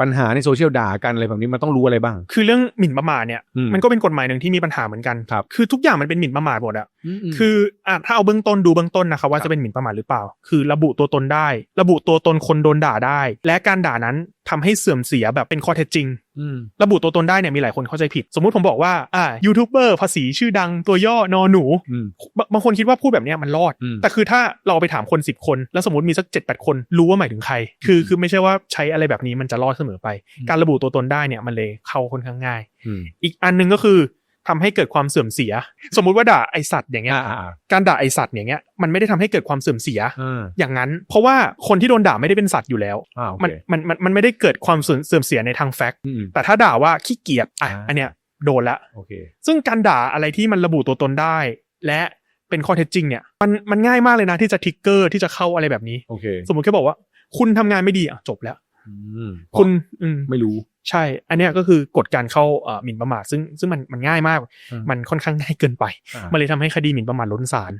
ปัญหาในโซเชียลด่ากันอะไรแบบนี้มันต้องรู้อะไรบ้าง คือเรื่องหมิ่นประมาทเนี่ยอืมมันก็เป็นกฎหมายหนึ่งที่มีปัญหาเหมือนกันครับ คือทุกอย่างมันเป็นหมิ่นประมาทหมดอะมคืออะถ้าเอาเบื้องต้นดูเบื้องต้นนะครับว่าครับจะเป็นหมิ่นประมาทหรือเปล่า คือระบุตัวตนได้ ระบุตัวตนคนโดนด่าได้ และการด่านั้น ทำให้เสื่อมเสียแบบเป็นข้อเท็จจริงอืมระบุตัวตนได้เนี่ยมีหลายคนเข้าใจผิด สมมุติผมบอกว่าอ่ายูทูบเบอร์ภาษีชื่อดังตัวย่อนอหนูอืมบางบางคนคิดว่าพูดแบบเนี้ยมันรอดอืมแต่คือถ้าเราไปถามคนสิบคน แล้วสมมติมีสักเจ็ดแปดคนรู้ว่าหมายถึงใคร คือคือไม่ใช่ว่าใช้อะไรแบบนี้มันจะรอดเสมอไป การระบุตัวตนได้เนี่ยมันเลยเข้าค่อนข้างง่ายอืมอีกอันหนึงก็คือ ทำให้เกิดความเสื่อมเสีย สมมุติว่าด่าไอสัตว์อย่างเงี้ยอ่าอ่าอ่าการด่าไอสัตว์อย่างเงี้ยมันไม่ได้ทำให้เกิดความเสื่อมเสียอ่าอย่างนั้น เพราะว่าคนที่โดนด่าไม่ได้เป็นสัตว์อยู่แล้วอ่าโอมันเคมันมันมันไม่ได้เกิดความเสื่อมเสื่อมเสียในทางแฟกต์อืมแต่ถ้าด่าว่าขี้เกียจอะอ่าอันเนี้ยโดนละโอเคซึ่งการด่าอะไรที่มันระบุตัวตนได้ และเป็นข้อเท็จจริงเนี่ยมันมันง่ายมากเลยนะที่จะทริกเกอร์ที่จะเข้าอะไรแบบนี้โอเคสมมติแค่บอกว่า คุณทำงานไม่ดีอะจบแล้วอืมคุณอืมไม่รู้ ใช่ อันเนี้ยก็คือกฎการเข้าเอ่อหมิ่นประมาทซึ่งซึ่งมันมันง่ายมากอืมมันค่อนข้างง่ายเกินไปอ่ามันเลยทำให้คดีหมิ่นประมาทล้นศาล